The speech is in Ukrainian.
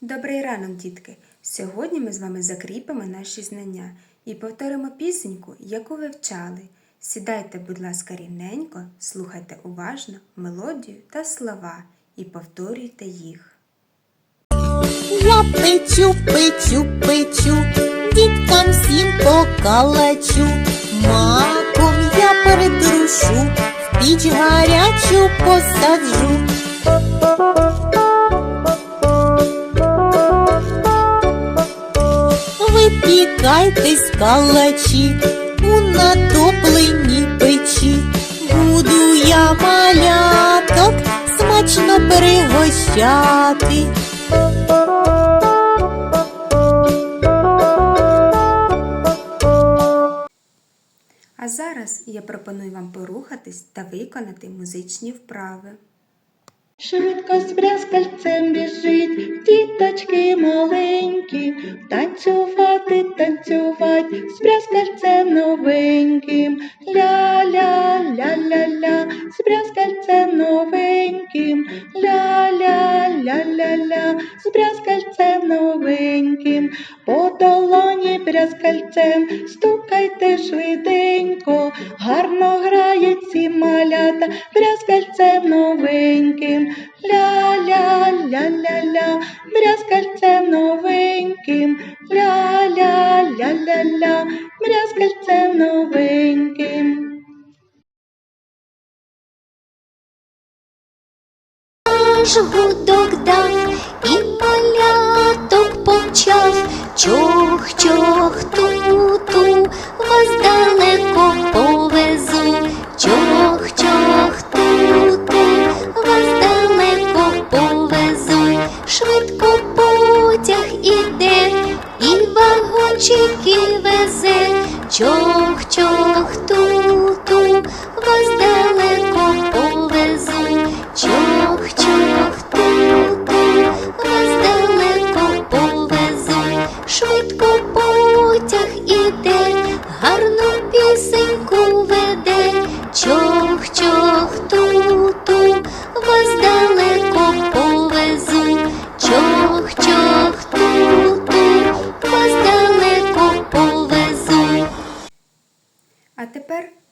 Добрий ранок, дітки! Сьогодні ми з вами закріпимо наші знання і повторимо пісеньку, яку ви вчали. Сідайте, будь ласка, рівненько, слухайте уважно мелодію та слова і повторюйте їх. Я печу, печу, печу, діткам всім покалачу, маком я придрушу, в піч гарячу посаджу. Випікайтесь калачі у натопленій печі. Буду я маляток смачно пригощати. А зараз я пропоную вам порухатись та виконати музичні вправи. Швидко з брязкальцем біжить, новеньким, ля-ля, ля-ля-ля, з брязкальцем новеньким, ля-ля, ля-ля-ля, з брязкальцем новеньким, по долоні брязкальцем, стукайте швиденько, гарно грають ці малята, брязкальцем новеньким, ля-ля-ля-ля-ля, брязкальцем новеньким. Аж гудок дав і маляток помчав, чох, чох, ту-ту, вас далеко повезу, чох, чох, ту-ту, вас далеко повезу, швидко потяг іде, і вагончики везе, чох, чох, ту-ту, вас